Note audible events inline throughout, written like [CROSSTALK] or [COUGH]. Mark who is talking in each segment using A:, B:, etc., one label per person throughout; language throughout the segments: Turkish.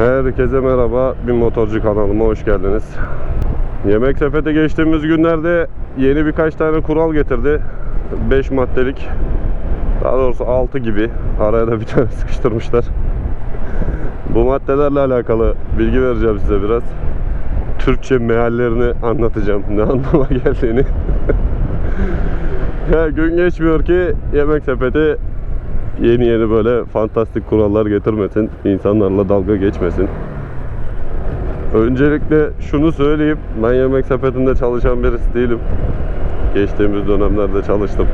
A: Herkese merhaba. Bir motorcu kanalıma hoş geldiniz. Yemek sepeti geçtiğimiz günlerde yeni birkaç tane kural getirdi. 5 maddelik. Daha doğrusu 6 gibi. Araya da bir tane [LAUGHS] sıkıştırmışlar. Bu maddelerle alakalı bilgi vereceğim size biraz. Türkçe meallerini anlatacağım. Ne [LAUGHS] anlama geldiğini. [LAUGHS] ya gün geçmiyor ki yemek sepeti yeni yeni böyle fantastik kurallar getirmesin. insanlarla dalga geçmesin. Öncelikle şunu söyleyeyim. Ben yemek sepetinde çalışan birisi değilim. Geçtiğimiz dönemlerde çalıştım.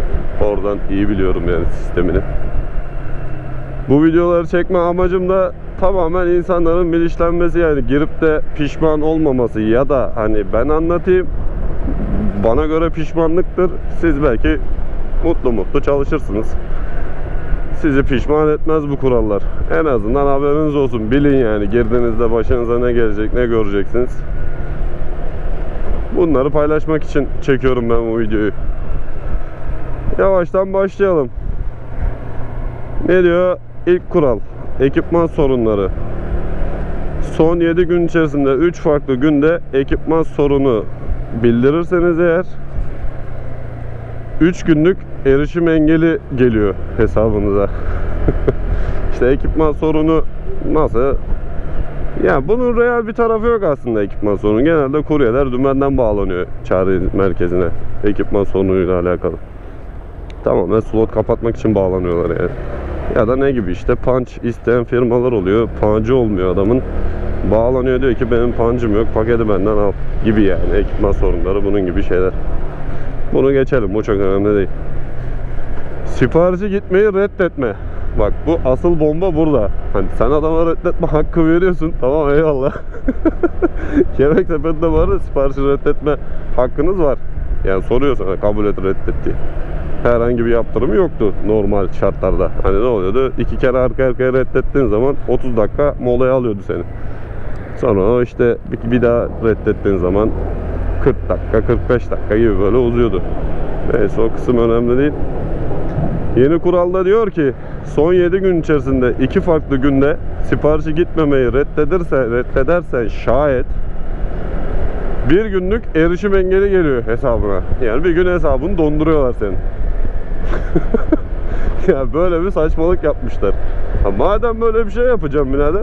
A: Oradan iyi biliyorum yani sistemini. Bu videoları çekme amacım da tamamen insanların bilinçlenmesi yani girip de pişman olmaması ya da hani ben anlatayım bana göre pişmanlıktır. Siz belki mutlu mutlu çalışırsınız. Sizi pişman etmez bu kurallar. En azından haberiniz olsun. Bilin yani girdiğinizde başınıza ne gelecek, ne göreceksiniz. Bunları paylaşmak için çekiyorum ben bu videoyu. Yavaştan başlayalım. Ne diyor? İlk kural. Ekipman sorunları. Son 7 gün içerisinde 3 farklı günde ekipman sorunu bildirirseniz eğer 3 günlük erişim engeli geliyor hesabınıza. [LAUGHS] işte ekipman sorunu nasıl? Ya bunun real bir tarafı yok aslında ekipman sorunu. Genelde kuryeler dümenden bağlanıyor çağrı merkezine ekipman sorunuyla alakalı. Tamamen slot kapatmak için bağlanıyorlar yani. Ya da ne gibi işte punch isteyen firmalar oluyor. Punch'ı olmuyor adamın. Bağlanıyor diyor ki benim punch'ım yok paketi benden al gibi yani ekipman sorunları bunun gibi şeyler. Bunu geçelim bu çok önemli değil. Siparişi gitmeyi reddetme. Bak bu asıl bomba burada. Hani sen adama reddetme hakkı veriyorsun. Tamam eyvallah. [LAUGHS] Yemek sepetinde bu arada siparişi reddetme hakkınız var. Yani soruyor sana kabul et reddet diye. Herhangi bir yaptırımı yoktu normal şartlarda. Hani ne oluyordu? İki kere arka arkaya reddettiğin zaman 30 dakika molaya alıyordu seni. Sonra işte bir daha reddettiğin zaman 40 dakika 45 dakika gibi böyle uzuyordu. Neyse o kısım önemli değil. Yeni kuralda diyor ki son 7 gün içerisinde iki farklı günde siparişi gitmemeyi reddedirse, reddedersen şayet bir günlük erişim engeli geliyor hesabına. Yani bir gün hesabını donduruyorlar senin. [LAUGHS] ya böyle bir saçmalık yapmışlar. Ha, madem böyle bir şey yapacağım birader.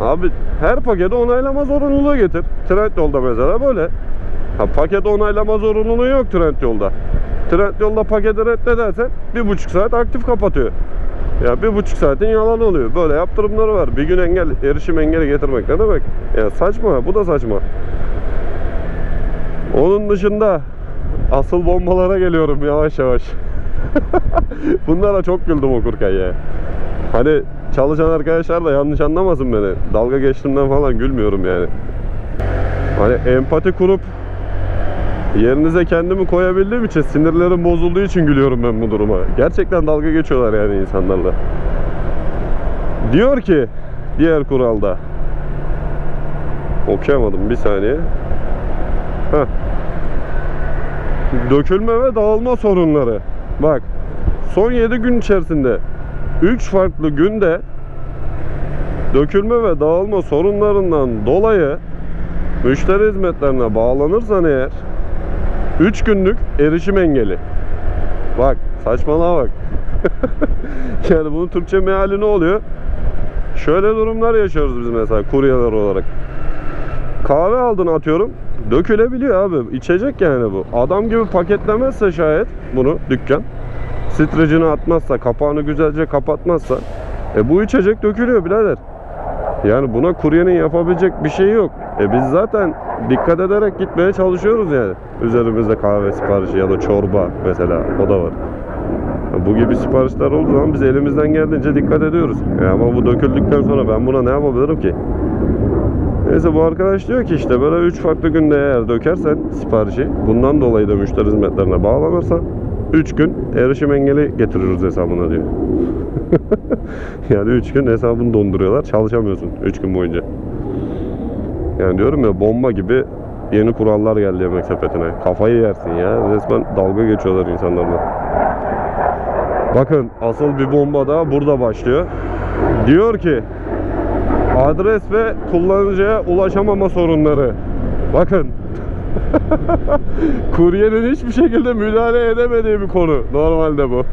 A: Abi her paketi onaylama zorunluluğu getir. Trendyol'da mesela böyle. Ha, paket onaylama zorunluluğu yok Trendyol'da. Trendyol'da paketi reddedersen bir buçuk saat aktif kapatıyor. Ya bir buçuk saatin yalan oluyor. Böyle yaptırımları var. Bir gün engel, erişim engeli getirmek ne demek? Ya saçma, bu da saçma. Onun dışında asıl bombalara geliyorum yavaş yavaş. [LAUGHS] Bunlara çok güldüm okurken ya. Hani çalışan arkadaşlar da yanlış anlamasın beni. Dalga geçtiğimden falan gülmüyorum yani. Hani empati kurup yerinize kendimi koyabildiğim için sinirlerim bozulduğu için gülüyorum ben bu duruma. Gerçekten dalga geçiyorlar yani insanlarla. Diyor ki diğer kuralda okuyamadım bir saniye. Heh. Dökülme ve dağılma sorunları. Bak son 7 gün içerisinde 3 farklı günde dökülme ve dağılma sorunlarından dolayı müşteri hizmetlerine bağlanırsan eğer 3 günlük erişim engeli. Bak saçmalığa bak. [LAUGHS] yani bunun Türkçe meali ne oluyor? Şöyle durumlar yaşıyoruz biz mesela kuryeler olarak. Kahve aldın atıyorum. Dökülebiliyor abi. İçecek yani bu. Adam gibi paketlemezse şayet bunu dükkan. Streçini atmazsa, kapağını güzelce kapatmazsa e bu içecek dökülüyor birader. Yani buna kuryenin yapabilecek bir şey yok. E biz zaten dikkat ederek gitmeye çalışıyoruz yani. Üzerimizde kahve siparişi ya da çorba mesela o da var. Bu gibi siparişler olduğu zaman biz elimizden geldiğince dikkat ediyoruz. E ama bu döküldükten sonra ben buna ne yapabilirim ki? Neyse bu arkadaş diyor ki işte böyle 3 farklı günde eğer dökersen siparişi bundan dolayı da müşteri hizmetlerine bağlanırsan 3 gün erişim engeli getiriyoruz hesabına diyor. [LAUGHS] yani 3 gün hesabını donduruyorlar çalışamıyorsun 3 gün boyunca. Yani diyorum ya bomba gibi yeni kurallar geldi yemek sepetine. Kafayı yersin ya resmen dalga geçiyorlar insanlarla. Bakın asıl bir bomba da burada başlıyor. Diyor ki Adres ve kullanıcıya ulaşamama sorunları. Bakın. [LAUGHS] Kuryenin hiçbir şekilde müdahale edemediği bir konu. Normalde bu. [LAUGHS]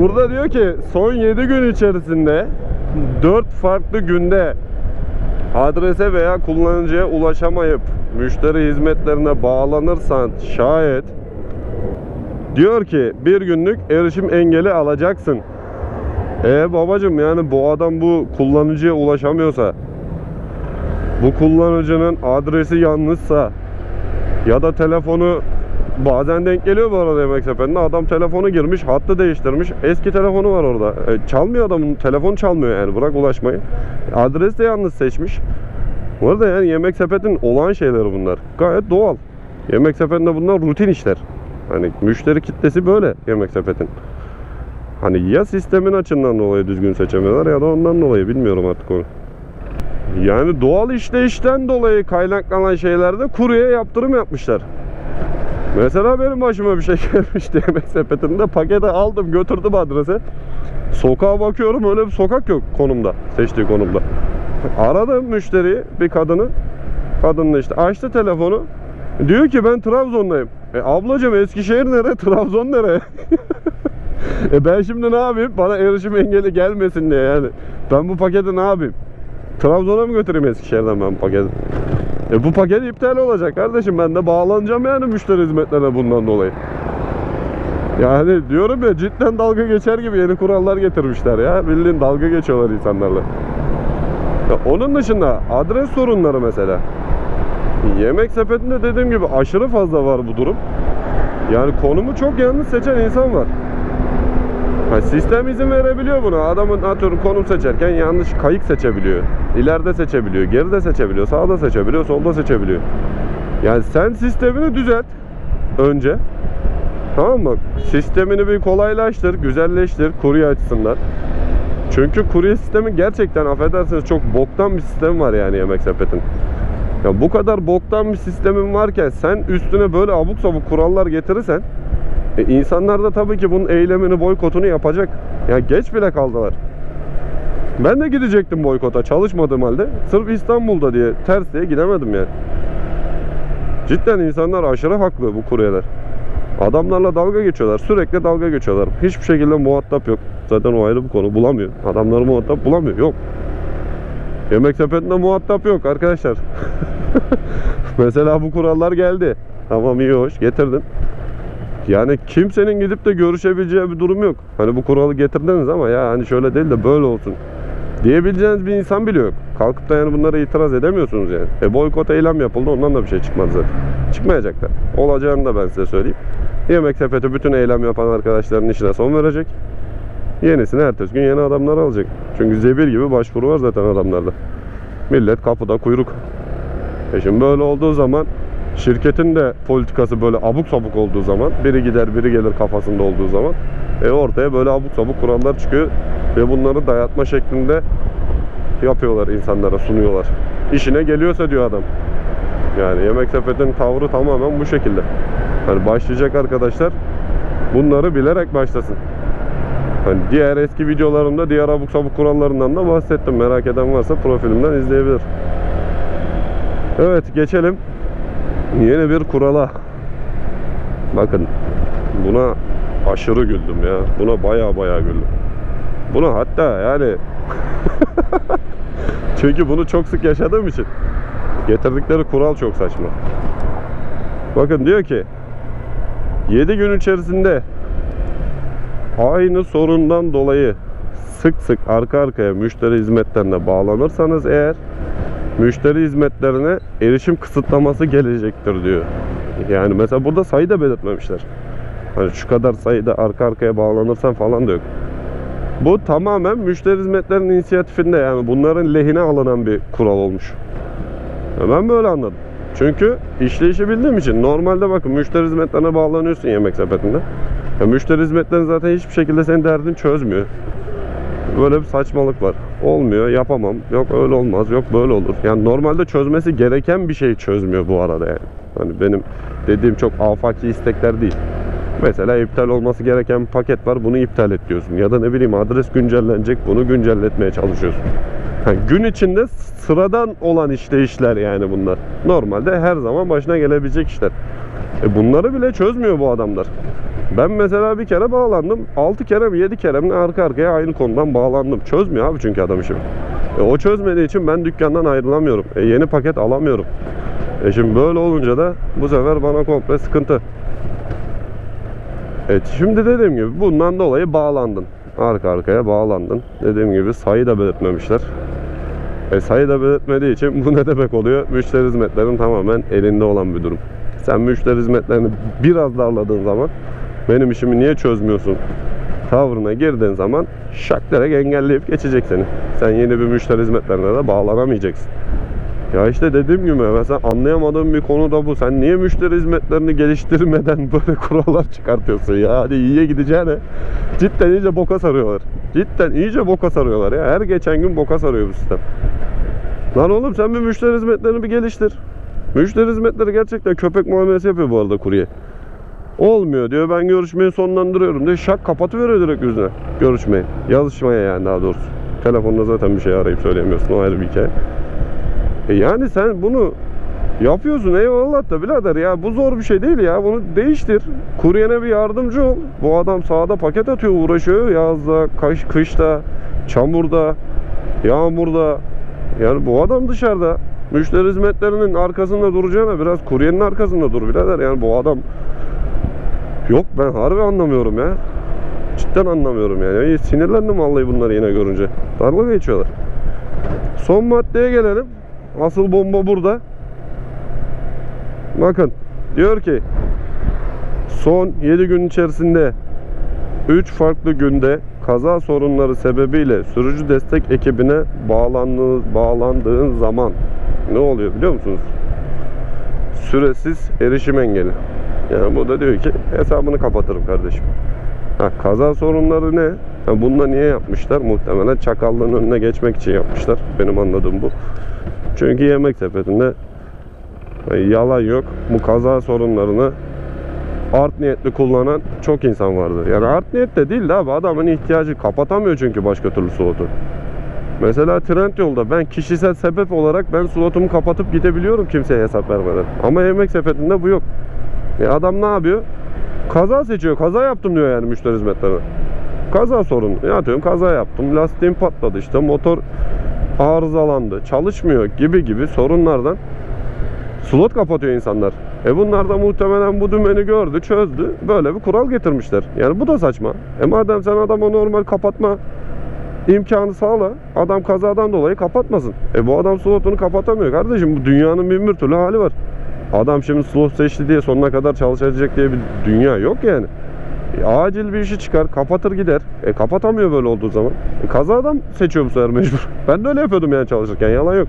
A: Burada diyor ki son 7 gün içerisinde 4 farklı günde adrese veya kullanıcıya ulaşamayıp müşteri hizmetlerine bağlanırsan şayet diyor ki bir günlük erişim engeli alacaksın. E babacım yani bu adam bu kullanıcıya ulaşamıyorsa bu kullanıcının adresi yanlışsa ya da telefonu bazen denk geliyor bu arada yemek sepetinde adam telefonu girmiş hattı değiştirmiş. Eski telefonu var orada. E, çalmıyor adamın telefon çalmıyor yani. Bırak ulaşmayı. Adres de yanlış seçmiş. Bu arada yani yemek sepetin olan şeyleri bunlar. Gayet doğal. Yemek sepetinde bunlar rutin işler. Hani müşteri kitlesi böyle yemek sepetin. Hani ya sistemin açığından dolayı düzgün seçemiyorlar ya da ondan dolayı. Bilmiyorum artık onu yani doğal işleyişten dolayı kaynaklanan şeylerde kuruya yaptırım yapmışlar. Mesela benim başıma bir şey [LAUGHS] gelmişti yemek sepetinde. Paketi aldım götürdüm adrese. Sokağa bakıyorum öyle bir sokak yok konumda. Seçtiği konumda. Aradım müşteriyi bir kadını. Kadın da işte açtı telefonu. Diyor ki ben Trabzon'dayım. E ablacığım Eskişehir nere? Trabzon nere? [LAUGHS] e ben şimdi ne yapayım? Bana erişim engeli gelmesin diye yani. Ben bu paketi ne yapayım? Trabzon'a mı götüreyim Eskişehir'den ben paketi? E bu paket iptal olacak kardeşim. Ben de bağlanacağım yani müşteri hizmetlerine bundan dolayı. Yani diyorum ya cidden dalga geçer gibi yeni kurallar getirmişler ya. Bildiğin dalga geçiyorlar insanlarla. Ya onun dışında adres sorunları mesela. Yemek sepetinde dediğim gibi aşırı fazla var bu durum. Yani konumu çok yanlış seçen insan var. Ha, sistem izin verebiliyor buna. Adamın atıyorum konum seçerken yanlış kayık seçebiliyor. İleride seçebiliyor, geride seçebiliyor, sağda seçebiliyor, solda seçebiliyor. Yani sen sistemini düzelt önce. Tamam mı? Sistemini bir kolaylaştır, güzelleştir kurye açısından. Çünkü kurye sistemi gerçekten affedersiniz çok boktan bir sistem var yani yemek sepetin. Ya bu kadar boktan bir sistemin varken sen üstüne böyle abuk sabuk kurallar getirirsen e insanlar da tabii ki bunun eylemini, boykotunu yapacak. Ya geç bile kaldılar. Ben de gidecektim boykota çalışmadığım halde. Sırf İstanbul'da diye ters diye gidemedim yani. Cidden insanlar aşırı haklı bu kuryeler. Adamlarla dalga geçiyorlar. Sürekli dalga geçiyorlar. Hiçbir şekilde muhatap yok. Zaten o ayrı bir konu. Bulamıyor. Adamları muhatap bulamıyor. Yok. Yemek sepetinde muhatap yok arkadaşlar. [LAUGHS] Mesela bu kurallar geldi. Tamam iyi hoş getirdin. Yani kimsenin gidip de görüşebileceği bir durum yok. Hani bu kuralı getirdiniz ama ya hani şöyle değil de böyle olsun diyebileceğiniz bir insan bile yok. Kalkıp da yani bunlara itiraz edemiyorsunuz yani. E boykot eylem yapıldı ondan da bir şey çıkmadı zaten. Çıkmayacak da. Olacağını da ben size söyleyeyim. Yemek sepeti bütün eylem yapan arkadaşların işine son verecek. Yenisini ertesi gün yeni adamlar alacak. Çünkü zebir gibi başvuru var zaten adamlarda. Millet kapıda kuyruk. E şimdi böyle olduğu zaman şirketin de politikası böyle abuk sabuk olduğu zaman biri gider biri gelir kafasında olduğu zaman e ortaya böyle abuk sabuk kurallar çıkıyor ve bunları dayatma şeklinde yapıyorlar insanlara sunuyorlar. İşine geliyorsa diyor adam. Yani yemek sepetinin tavrı tamamen bu şekilde. Hani başlayacak arkadaşlar bunları bilerek başlasın. Hani diğer eski videolarımda diğer abuk sabuk kurallarından da bahsettim. Merak eden varsa profilimden izleyebilir. Evet geçelim yeni bir kurala. Bakın buna aşırı güldüm ya. Buna baya baya güldüm. Buna hatta yani [LAUGHS] çünkü bunu çok sık yaşadığım için getirdikleri kural çok saçma. Bakın diyor ki 7 gün içerisinde aynı sorundan dolayı sık sık arka arkaya müşteri hizmetlerine bağlanırsanız eğer müşteri hizmetlerine erişim kısıtlaması gelecektir diyor. Yani mesela burada sayı da belirtmemişler. Hani şu kadar sayıda arka arkaya bağlanırsan falan da yok. Bu tamamen müşteri hizmetlerinin inisiyatifinde yani bunların lehine alınan bir kural olmuş. Ben böyle anladım. Çünkü işleyişi bildiğim için normalde bakın müşteri hizmetlerine bağlanıyorsun yemek sepetinde. Ya müşteri hizmetleri zaten hiçbir şekilde senin derdini çözmüyor. Böyle bir saçmalık var. Olmuyor, yapamam. Yok öyle olmaz, yok böyle olur. Yani normalde çözmesi gereken bir şey çözmüyor bu arada yani. Hani benim dediğim çok afaki istekler değil. Mesela iptal olması gereken bir paket var bunu iptal et diyorsun. Ya da ne bileyim adres güncellenecek bunu güncelletmeye çalışıyorsun. Ha, gün içinde sıradan olan işleyişler yani bunlar. Normalde her zaman başına gelebilecek işler. E bunları bile çözmüyor bu adamlar. Ben mesela bir kere bağlandım. 6 kere mi 7 kere mi arka arkaya aynı konudan bağlandım. Çözmüyor abi çünkü adam işimi. E o çözmediği için ben dükkandan ayrılamıyorum. E yeni paket alamıyorum. E şimdi böyle olunca da bu sefer bana komple sıkıntı. Evet şimdi dediğim gibi bundan dolayı bağlandın. Arka arkaya bağlandın. Dediğim gibi sayı da belirtmemişler. E sayı da belirtmediği için bu ne demek oluyor? Müşteri hizmetlerin tamamen elinde olan bir durum. Sen müşteri hizmetlerini biraz darladığın zaman benim işimi niye çözmüyorsun tavrına girdiğin zaman şak direkt engelleyip geçecek seni. Sen yeni bir müşteri hizmetlerine de bağlanamayacaksın. Ya işte dediğim gibi mesela anlayamadığım bir konu da bu. Sen niye müşteri hizmetlerini geliştirmeden böyle [LAUGHS] kurallar çıkartıyorsun ya? Hadi iyiye gideceğine. Cidden iyice boka sarıyorlar. Cidden iyice boka sarıyorlar ya. Her geçen gün boka sarıyor bu sistem. Lan oğlum sen bir müşteri hizmetlerini bir geliştir. Müşteri hizmetleri gerçekten köpek muamelesi yapıyor bu arada kurye. Olmuyor diyor ben görüşmeyi sonlandırıyorum diye şak kapatıveriyor direkt yüzüne görüşmeyi. Yazışmaya yani daha doğrusu. Telefonda zaten bir şey arayıp söyleyemiyorsun o ayrı bir hikaye. E yani sen bunu yapıyorsun eyvallah da birader ya bu zor bir şey değil ya bunu değiştir. Kuryene bir yardımcı ol. Bu adam sahada paket atıyor uğraşıyor yazda, kış, kışta, çamurda, yağmurda. Yani bu adam dışarıda. Müşteri hizmetlerinin arkasında duracağına biraz kuryenin arkasında dur birader. Yani bu adam yok ben harbi anlamıyorum ya. Cidden anlamıyorum yani. Sinirlendim vallahi bunları yine görünce. Dalga geçiyorlar. Son maddeye gelelim. Asıl bomba burada. Bakın diyor ki son 7 gün içerisinde 3 farklı günde kaza sorunları sebebiyle sürücü destek ekibine bağlandığı, bağlandığın zaman ne oluyor biliyor musunuz? Süresiz erişim engeli. Yani bu da diyor ki hesabını kapatırım kardeşim. Ha, kaza sorunları ne? Ha, bunu niye yapmışlar? Muhtemelen çakallığın önüne geçmek için yapmışlar. Benim anladığım bu. Çünkü yemek sepetinde e, yalan yok. Bu kaza sorunlarını art niyetli kullanan çok insan vardır. Yani art niyet de değil de abi adamın ihtiyacı kapatamıyor çünkü başka türlü slotu. Mesela trend yolda ben kişisel sebep olarak ben slotumu kapatıp gidebiliyorum kimseye hesap vermeden. Ama yemek sepetinde bu yok. E adam ne yapıyor? Kaza seçiyor. Kaza yaptım diyor yani müşteri hizmetlerine. Kaza sorunu. Ya diyorum kaza yaptım. Lastiğim patladı işte. Motor arızalandı. Çalışmıyor gibi gibi sorunlardan slot kapatıyor insanlar. E bunlar da muhtemelen bu dümeni gördü, çözdü. Böyle bir kural getirmişler. Yani bu da saçma. E madem sen adama normal kapatma imkanı sağla. Adam kazadan dolayı kapatmasın. E bu adam slotunu kapatamıyor kardeşim. Bu dünyanın bin bir türlü hali var. Adam şimdi slot seçti diye sonuna kadar çalışacak diye bir dünya yok yani. E, acil bir işi çıkar, kapatır gider. E kapatamıyor böyle olduğu zaman. E, kazadan seçiyor bu sefer mecbur. [LAUGHS] Ben de öyle yapıyordum yani çalışırken yalan yok.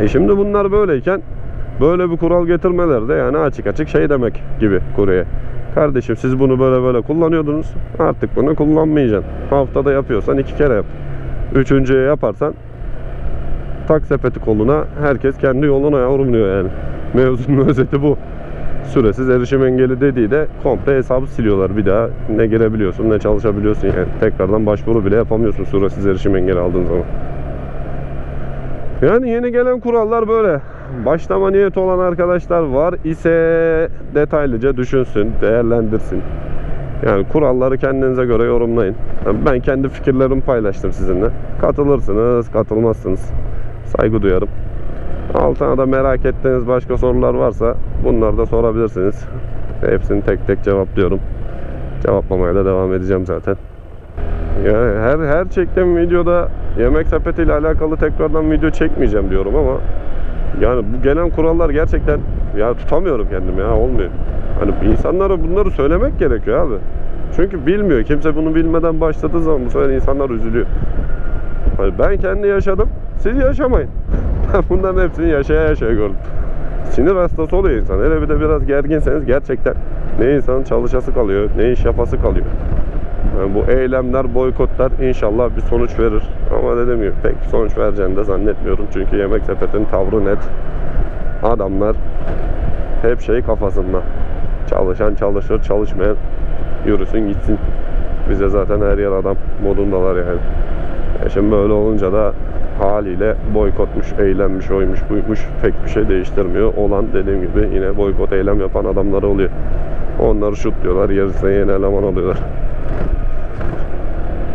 A: E şimdi bunlar böyleyken böyle bir kural getirmeler de yani açık açık şey demek gibi kuruya. Kardeşim siz bunu böyle böyle kullanıyordunuz. Artık bunu kullanmayacaksın. Haftada yapıyorsan iki kere yap. Üçüncüye yaparsan tak sepeti koluna herkes kendi yoluna yavrum diyor yani. Mevzunun [LAUGHS] özeti bu. Süresiz erişim engeli dediği de komple hesabı siliyorlar. Bir daha ne girebiliyorsun ne çalışabiliyorsun yani. Tekrardan başvuru bile yapamıyorsun süresiz erişim engeli aldığın zaman. Yani yeni gelen kurallar böyle. Başlama niyeti olan arkadaşlar var ise detaylıca düşünsün, değerlendirsin. Yani kuralları kendinize göre yorumlayın. Ben kendi fikirlerimi paylaştım sizinle. Katılırsınız, katılmazsınız. Saygı duyarım. Altına da merak ettiğiniz başka sorular varsa bunları da sorabilirsiniz. Hepsini tek tek cevaplıyorum. Cevaplamaya da devam edeceğim zaten. Yani her her çektiğim videoda yemek sepeti ile alakalı tekrardan video çekmeyeceğim diyorum ama yani bu gelen kurallar gerçekten ya tutamıyorum kendimi ya olmuyor. Hani insanlara bunları söylemek gerekiyor abi. Çünkü bilmiyor. Kimse bunu bilmeden başladığı zaman bu sefer insanlar üzülüyor. Hani ben kendi yaşadım. Siz yaşamayın. [LAUGHS] Ben bunların hepsini yaşaya yaşaya gördüm. Sinir hastası oluyor insan. Hele bir de biraz gerginseniz gerçekten ne insanın çalışası kalıyor, ne iş yapası kalıyor. Yani bu eylemler, boykotlar inşallah bir sonuç verir. Ama dediğim gibi pek sonuç vereceğini de zannetmiyorum. Çünkü yemek sepetinin tavrı net. Adamlar hep şey kafasında. Çalışan çalışır, çalışmayan yürüsün gitsin. Bize zaten her yer adam modundalar yani. E şimdi böyle olunca da haliyle boykotmuş, eylemmiş, oymuş, buymuş pek bir şey değiştirmiyor. Olan dediğim gibi yine boykot eylem yapan adamlar oluyor. Onları şut diyorlar, gerisine yeni eleman alıyorlar.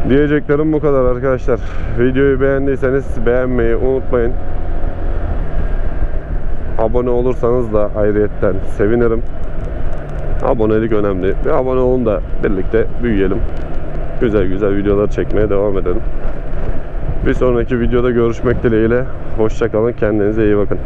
A: Diyeceklerim bu kadar arkadaşlar. Videoyu beğendiyseniz beğenmeyi unutmayın. Abone olursanız da ayrıyetten sevinirim. Abonelik önemli. Bir abone olun da birlikte büyüyelim. Güzel güzel videolar çekmeye devam edelim. Bir sonraki videoda görüşmek dileğiyle. Hoşçakalın. Kendinize iyi bakın.